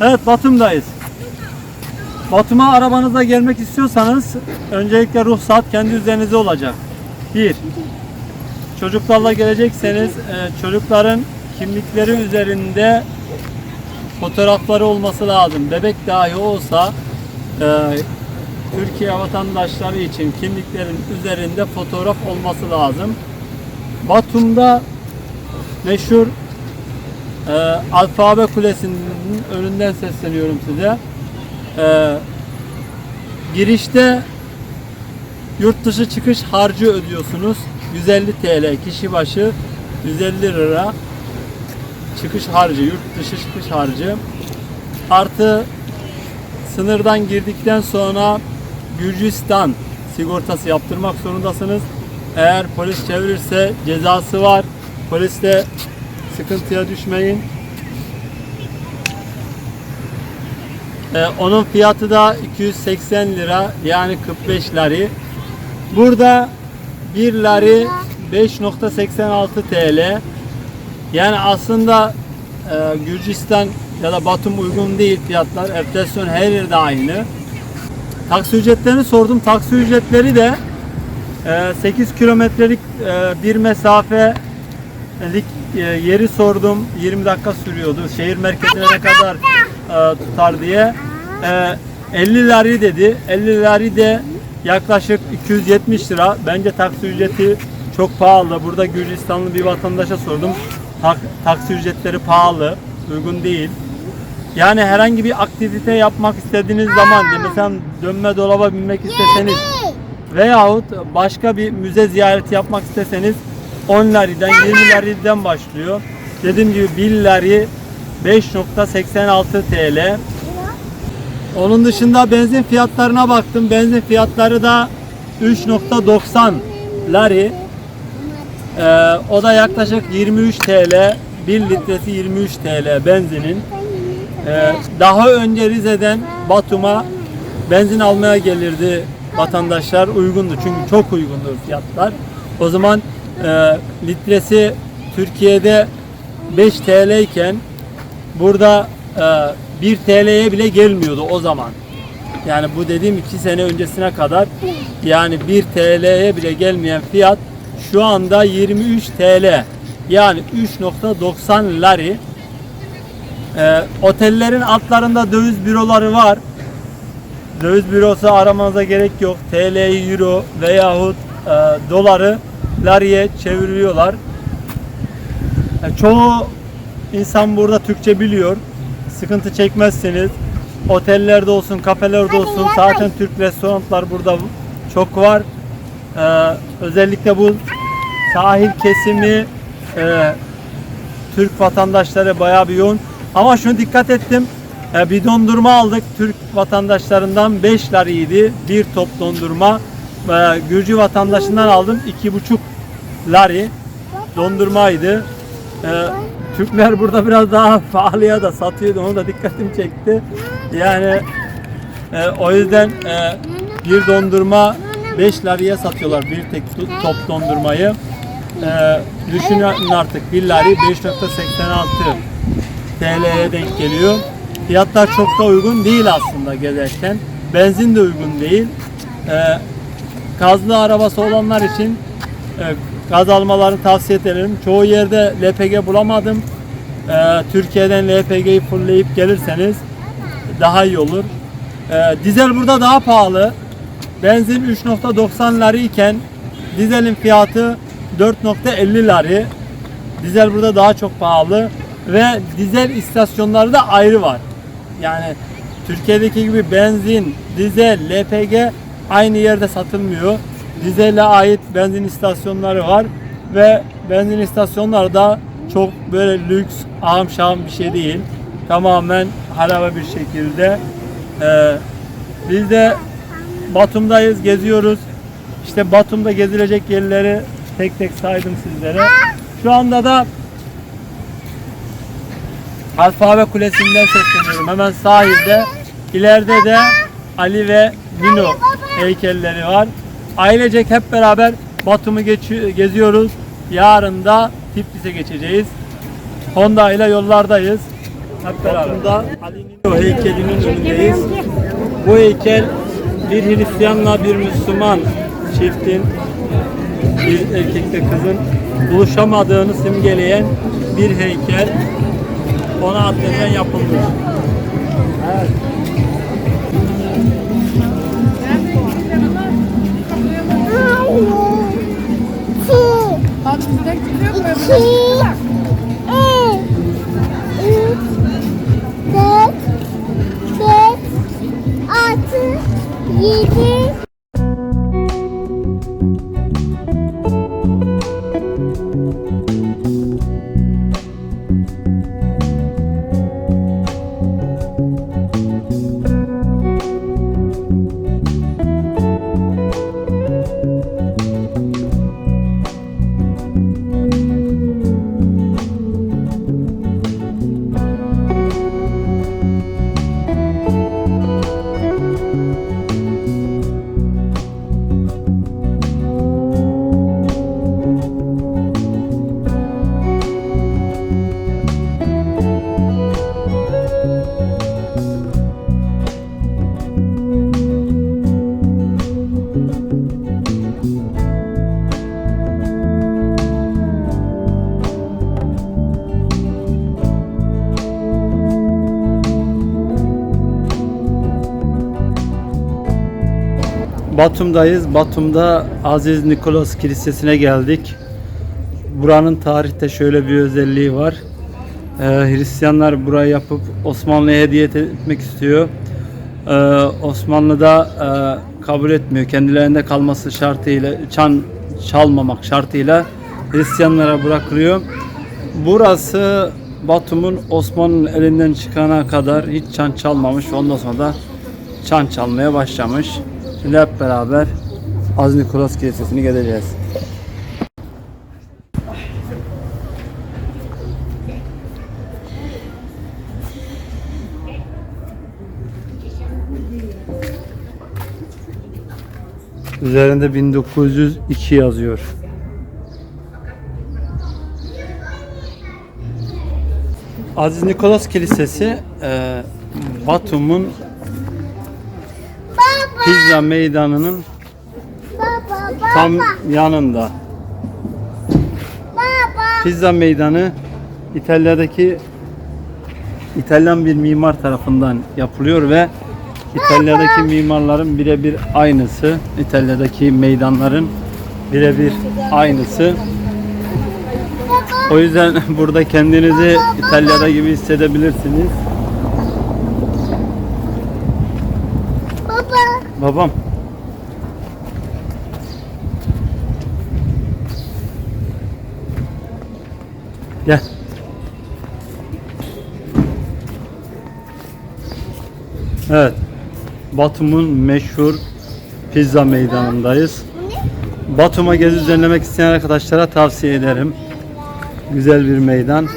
Evet Batum'dayız. Batum'a arabanızla gelmek istiyorsanız öncelikle ruhsat kendi üzerinize olacak. Bir, çocuklarla gelecekseniz e, çocukların kimlikleri üzerinde fotoğrafları olması lazım. Bebek dahi olsa e, Türkiye vatandaşları için kimliklerin üzerinde fotoğraf olması lazım. Batum'da meşhur e, Alfabe Kulesi'nin önünden sesleniyorum size. E, girişte yurt dışı çıkış harcı ödüyorsunuz. 150 TL kişi başı 150 lira çıkış harcı, yurt dışı çıkış harcı. Artı sınırdan girdikten sonra Gürcistan sigortası yaptırmak zorundasınız. Eğer polis çevirirse cezası var. Poliste sıkıntıya düşmeyin. Ee, onun fiyatı da 280 lira yani 45 lari. Burada 1 lari 5.86 TL. Yani aslında e, Gürcistan ya da Batum uygun değil fiyatlar. Enflasyon her yerde aynı. Taksi ücretlerini sordum. Taksi ücretleri de e, 8 kilometrelik e, bir mesafe lik e, yeri sordum. 20 dakika sürüyordu. Şehir merkezine ne kadar e, tutar diye. E, 50 lari dedi. 50 lari de yaklaşık 270 lira. Bence taksi ücreti çok pahalı. Burada Gürcistanlı bir vatandaşa sordum. Tak- taksi ücretleri pahalı, uygun değil. Yani herhangi bir aktivite yapmak istediğiniz zaman, mesela dönme dolaba binmek isteseniz veyahut başka bir müze ziyareti yapmak isteseniz 10 lariden 20 lariden başlıyor. Dediğim gibi 1 lari 5.86 TL. Onun dışında benzin fiyatlarına baktım. Benzin fiyatları da 3.90 lari. Ee, o da yaklaşık 23 TL. 1 litresi 23 TL benzinin. Ee, daha önce Rize'den Batum'a benzin almaya gelirdi vatandaşlar uygundu çünkü çok uygundu fiyatlar. O zaman e, litresi Türkiye'de 5 TL iken burada e, 1 TL'ye bile gelmiyordu o zaman. Yani bu dediğim 2 sene öncesine kadar yani 1 TL'ye bile gelmeyen fiyat şu anda 23 TL. Yani 3.90 lari. Ee, otellerin altlarında döviz büroları var. Döviz bürosu aramanıza gerek yok. TL, Euro veyahut e, doları lariye çeviriyorlar. E, çoğu insan burada Türkçe biliyor. Sıkıntı çekmezseniz otellerde olsun, kafelerde olsun zaten Türk restoranlar burada çok var. E, özellikle bu sahil kesimi e, Türk vatandaşları bayağı bir yoğun. Ama şunu dikkat ettim. E, bir dondurma aldık Türk vatandaşlarından 5 lariydi. Bir top dondurma. Gürcü vatandaşından aldım 2,5 lari dondurmaydı. E, Türkler burada biraz daha pahalıya da satıyordu. Onu da dikkatim çekti. Yani e, o yüzden e, bir dondurma 5 lariye satıyorlar bir tek top dondurmayı. E, düşünün artık 1 lari 5.86 TL'ye denk geliyor. Fiyatlar çok da uygun değil aslında gezerken. Benzin de uygun değil. Ee, gazlı arabası olanlar için e, gaz almalarını tavsiye ederim. Çoğu yerde LPG bulamadım. Ee, Türkiye'den LPG'yi fullleyip gelirseniz daha iyi olur. Ee, dizel burada daha pahalı. Benzin 3.90 lari iken dizelin fiyatı 4.50 lari. Dizel burada daha çok pahalı ve dizel istasyonları da ayrı var. Yani Türkiye'deki gibi benzin, dizel, LPG aynı yerde satılmıyor. Dizele ait benzin istasyonları var ve benzin istasyonları da çok böyle lüks, ahım bir şey değil. Tamamen harabe bir şekilde. Ee, biz de Batum'dayız, geziyoruz. İşte Batum'da gezilecek yerleri tek tek saydım sizlere. Şu anda da Alfabe Kulesi'nden sesleniyorum. Hemen sahilde. İleride de Ali ve Nino heykelleri var. Ailecek hep beraber Batum'u geziyoruz. Yarın da Tiflis'e geçeceğiz. Honda ile yollardayız. Hep beraber. Ali'nin o heykelinin önündeyiz. Bu heykel bir Hristiyanla bir Müslüman çiftin bir erkekle kızın buluşamadığını simgeleyen bir heykel. Ona atfeden yapılmış. Bak bizden çıkıyor mu? Yedi. Batum'dayız. Batum'da Aziz Nikolas Kilisesi'ne geldik. Buranın tarihte şöyle bir özelliği var. Ee, Hristiyanlar burayı yapıp Osmanlı'ya hediye etmek istiyor. Ee, Osmanlı da e, kabul etmiyor. Kendilerinde kalması şartıyla, çan çalmamak şartıyla Hristiyanlara bırakılıyor. Burası Batum'un Osmanlı'nın elinden çıkana kadar hiç çan çalmamış. Ondan sonra da çan çalmaya başlamış. Şimdi hep beraber Az Nikolas Kilisesi'ni gezeceğiz. Üzerinde 1902 yazıyor. Aziz Nikolas Kilisesi e, Batum'un Pizza meydanının tam yanında. Pizza meydanı İtalya'daki İtalyan bir mimar tarafından yapılıyor ve İtalya'daki mimarların birebir aynısı. İtalya'daki meydanların birebir aynısı. O yüzden burada kendinizi İtalya'da gibi hissedebilirsiniz. Babam. Gel. Evet. Batum'un meşhur pizza meydanındayız. Batum'a gezi düzenlemek isteyen arkadaşlara tavsiye ederim. Güzel bir meydan.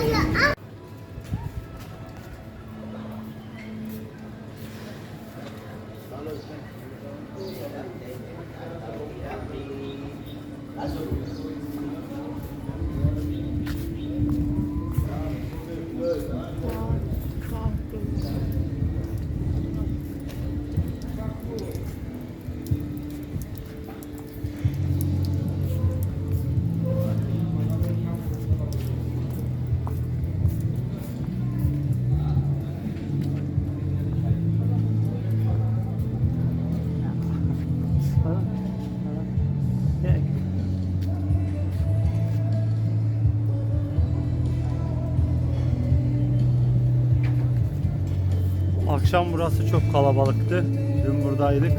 Burası çok kalabalıktı. Dün buradaydık.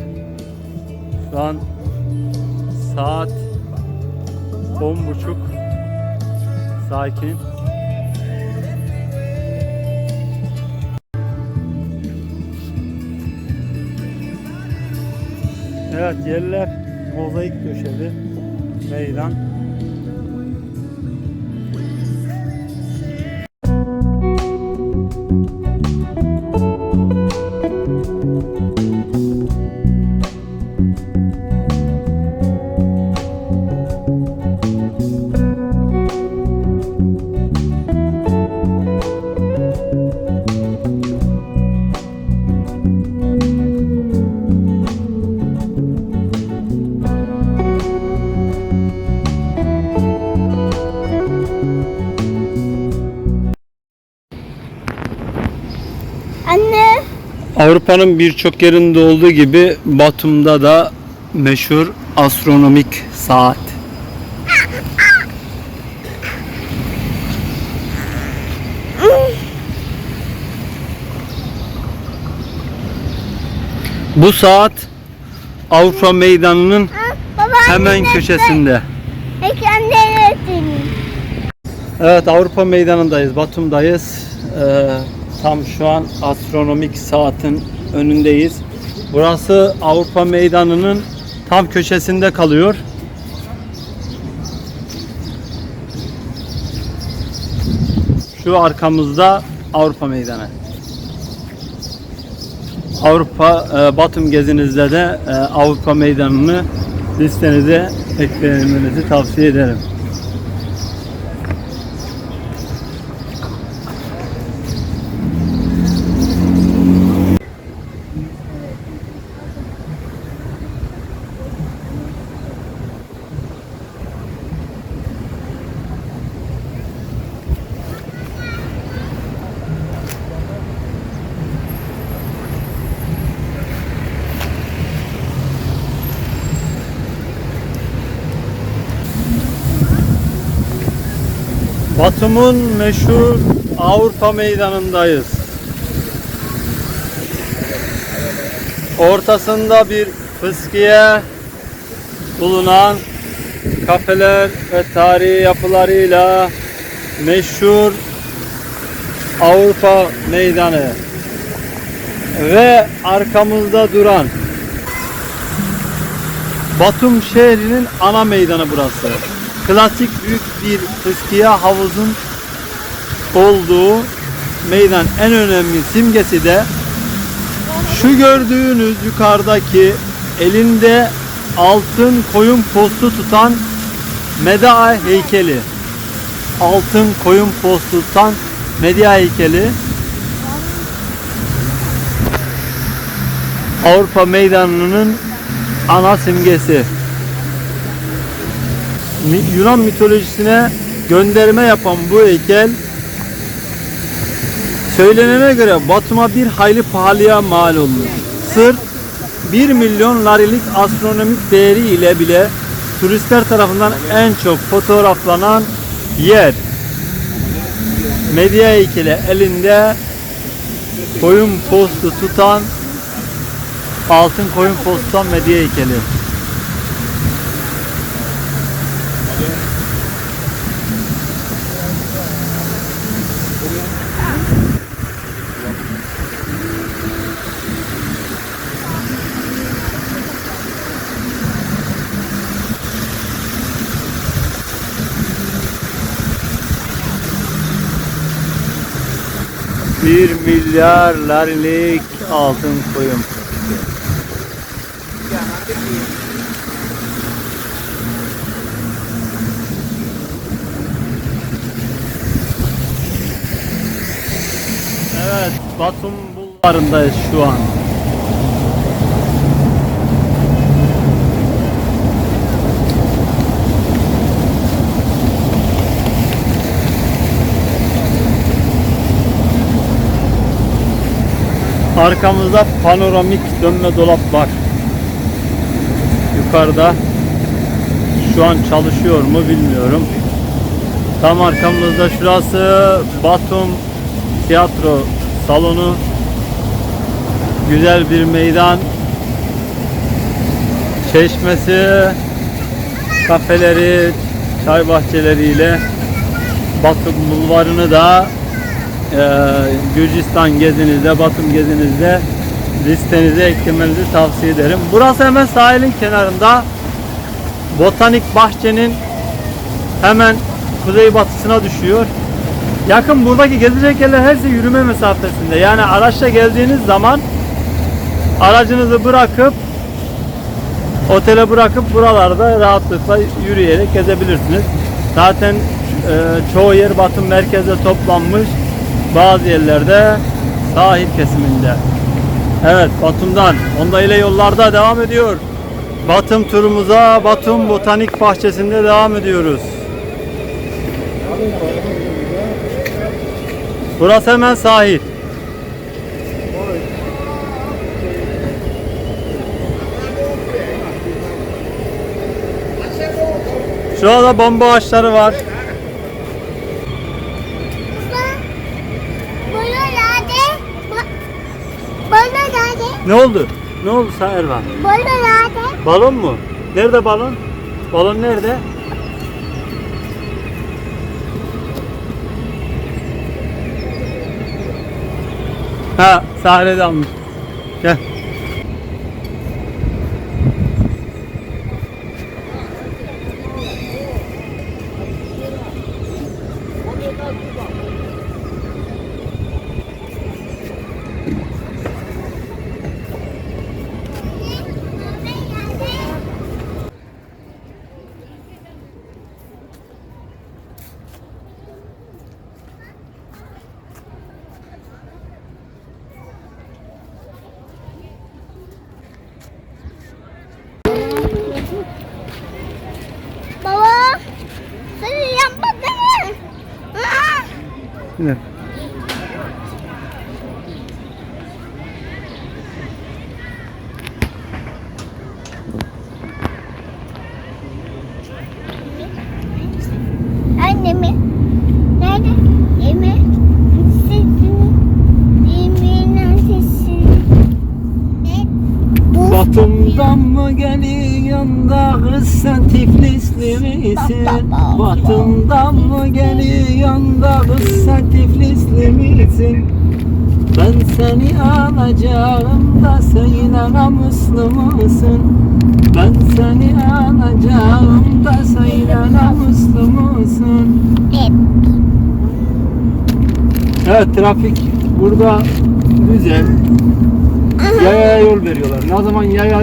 Şu an saat 10.30. Sakin. Evet yerler mozaik döşeli. Meydan. Avrupa'nın birçok yerinde olduğu gibi Batum'da da meşhur astronomik saat. Bu saat Avrupa Meydanı'nın hemen köşesinde. Evet Avrupa Meydanı'ndayız, Batum'dayız. Ee, tam şu an astronomik saatin önündeyiz. Burası Avrupa Meydanı'nın tam köşesinde kalıyor. Şu arkamızda Avrupa Meydanı. Avrupa e, Batum gezinizde de e, Avrupa Meydanı'nı listenize eklemenizi tavsiye ederim. Batum'un meşhur Avrupa Meydanı'ndayız. Ortasında bir fıskiye bulunan kafeler ve tarihi yapılarıyla meşhur Avrupa Meydanı ve arkamızda duran Batum şehrinin ana meydanı burası. Klasik büyük bir fıskiye havuzun olduğu meydan en önemli simgesi de şu gördüğünüz yukarıdaki elinde altın koyun postu tutan Medea heykeli. Altın koyun postu tutan Medea heykeli. Avrupa meydanının ana simgesi. Yunan mitolojisine gönderme yapan bu heykel söylenene göre Batum'a bir hayli pahalıya mal olmuş. Sırf 1 milyon larilik astronomik değeri ile bile turistler tarafından en çok fotoğraflanan yer. Medya heykeli elinde koyun postu tutan altın koyun postu tutan medya heykeli. Bir milyar larilik altın koyun. Evet, Batum bulvarındayız şu an. Arkamızda panoramik dönme dolap var. Yukarıda şu an çalışıyor mu bilmiyorum. Tam arkamızda şurası Batum tiyatro salonu. Güzel bir meydan. Çeşmesi, kafeleri, çay bahçeleriyle Batum bulvarını da Gürcistan gezinizde, Batum gezinizde listenize eklemenizi tavsiye ederim. Burası hemen sahilin kenarında. Botanik bahçenin hemen kuzeybatısına düşüyor. Yakın buradaki gezilecek yerler hepsi yürüme mesafesinde. Yani araçla geldiğiniz zaman aracınızı bırakıp otele bırakıp buralarda rahatlıkla yürüyerek gezebilirsiniz. Zaten e, çoğu yer Batum merkezde toplanmış. Bazı yerlerde sahil kesiminde. Evet Batum'dan Honda ile yollarda devam ediyor. Batım turumuza Batum Botanik Bahçesi'nde devam ediyoruz. Burası hemen sahil. Şurada bomba ağaçları var. Ne oldu? Ne oldu sen Ervan? Bana nerede? Balon mu? Nerede balon? Balon nerede? Ha sahnede almış. Gel. Baba. Sen yapmadın. Aa! Ne? Annemi. Nerede? Yeme. Sesini. Yemeğin sesini. Ne? Bu. Batum'dan mı geliyorsun da kız sen Tiflisli Batum'dan mı geliyorsun da kız sen Tiflisli misin? Ben seni alacağım da söyle namuslu musun? Ben seni alacağım da söyle namuslu musun? Evet trafik burada güzel. Yaya yol veriyorlar. Ne zaman yaya,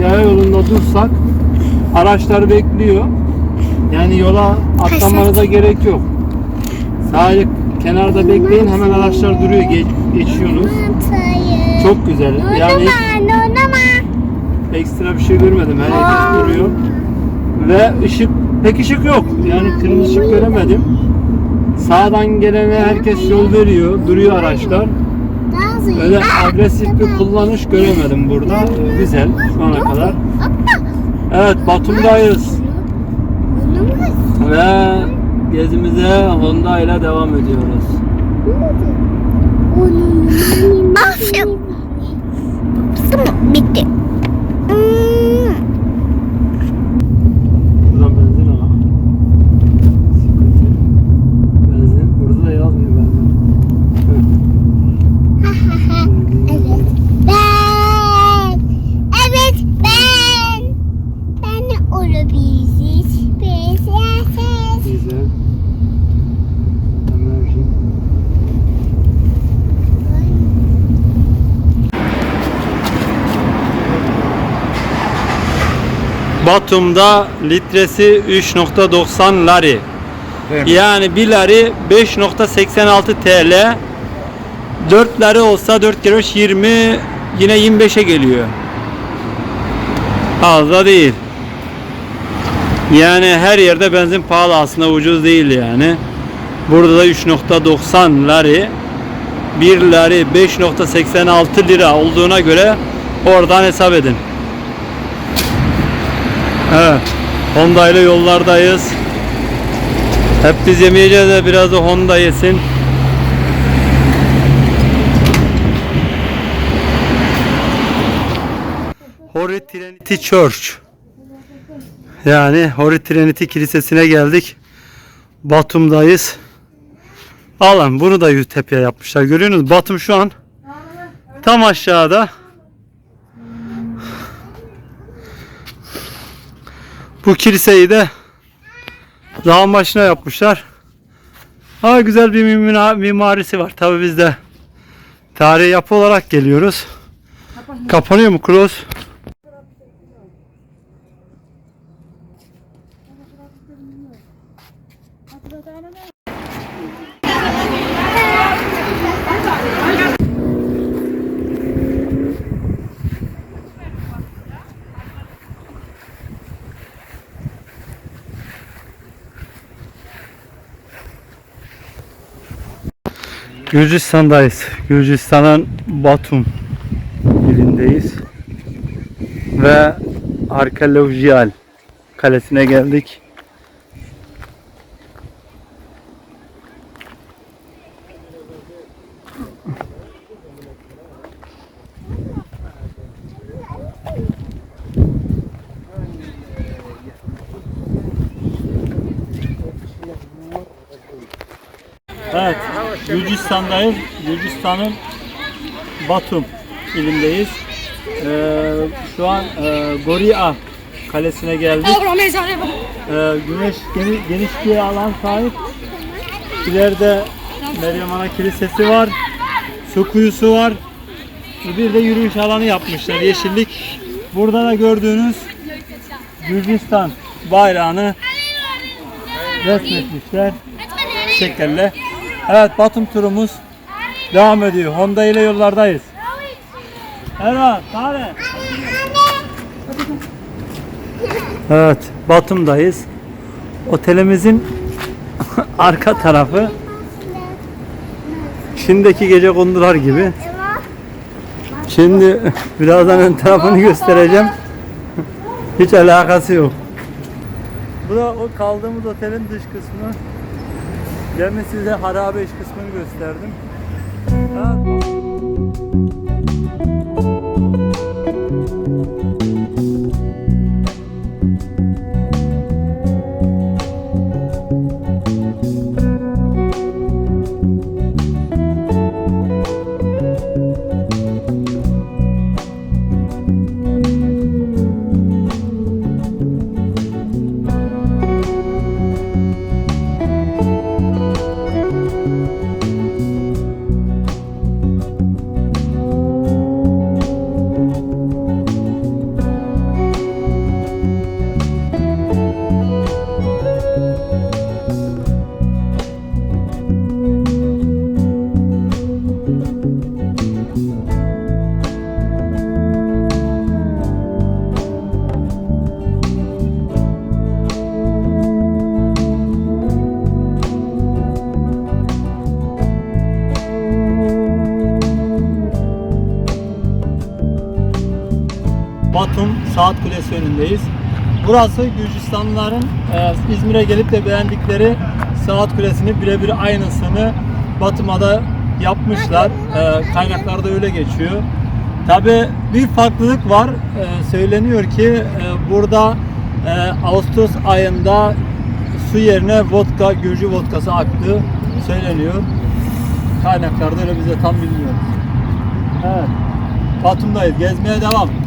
yaya yolunda dursak araçlar bekliyor. Yani yola atlamanıza gerek yok. Sadece kenarda bekleyin hemen araçlar duruyor geç, geçiyorsunuz. Çok güzel. Yani ekstra bir şey görmedim. Herkes duruyor. Ve ışık pek ışık yok. Yani kırmızı ışık göremedim. Sağdan gelene herkes yol veriyor. Duruyor araçlar. Öyle agresif bir kullanış göremedim burada. Güzel şu ana kadar. Evet Batum'dayız. Ve gezimize Honda ile devam ediyoruz. Bitti. Hmm. Buradan benzin al. Sıkıntı. Benzin. Burada da yazmıyor benzin. Evet. Ben. Evet ben. Ben olabiliriz. Prenses. Güzel. Enerji. Batum'da litresi 3.90 lari. Yani 1 lari 5.86 TL. 4 lari olsa 4 kere 5 20 yine 25'e geliyor. Fazla değil. Yani her yerde benzin pahalı aslında ucuz değil yani. Burada da 3.90 lari 1 lari 5.86 lira olduğuna göre oradan hesap edin. Evet. Honda ile yollardayız. Hep biz yemeyeceğiz de biraz da Honda yesin. Holy Trinity Church. Yani Holy Trinity Kilisesi'ne geldik. Batum'dayız. Alın bunu da yüz tepeye yapmışlar. Görüyorsunuz Batum şu an tam aşağıda. Bu kiliseyi de dağın başına yapmışlar. Ha güzel bir mimarisi var. Tabi biz de tarihi yapı olarak geliyoruz. Kapanıyor mu close? Gürcistan'dayız. Gürcistan'ın Batum ilindeyiz. Ve Arkeolojiyal kalesine geldik. Evet, Gürcistan'dayız. Gürcistan'ın Batum ilindeyiz. Ee, şu an e, Goria kalesine geldik. Ee, güneş geniş, geniş bir alan sahip. İleride Meryem Ana Kilisesi var. Su kuyusu var. Bir de yürüyüş alanı yapmışlar. Yeşillik. Burada da gördüğünüz Gürcistan bayrağını resmetmişler. Şekerle. Evet Batum turumuz devam ediyor. Honda ile yollardayız. Erva, Sare. Evet, Batum'dayız. Otelimizin arka tarafı Çin'deki gece kondular gibi. Şimdi birazdan ön tarafını göstereceğim. Hiç alakası yok. Bu da o kaldığımız otelin dış kısmı. Demin size harabe iç kısmını gösterdim. Evet. Batum Saat Kulesi önündeyiz. Burası Gürcistanlıların e, İzmir'e gelip de beğendikleri Saat Kulesi'ni birebir aynısını Batum'a yapmışlar. E, kaynaklarda öyle geçiyor. Tabi bir farklılık var. E, söyleniyor ki e, burada e, Ağustos ayında su yerine vodka, Gürcü vodkası aktığı söyleniyor. Kaynaklarda öyle bize tam bilmiyoruz. Evet. Batum'dayız. Gezmeye devam.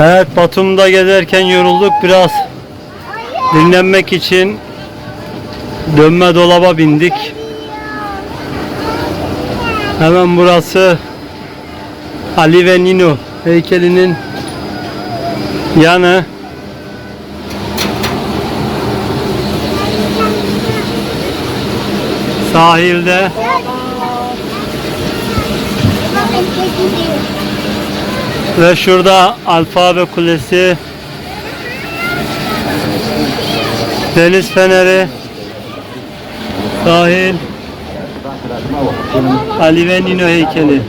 Evet Batum'da gezerken yorulduk biraz dinlenmek için dönme dolaba bindik. Hemen burası Ali ve Nino heykelinin yanı. Sahilde ve şurada Alfabe Kulesi Deniz Feneri Sahil Ali ve Nino heykeli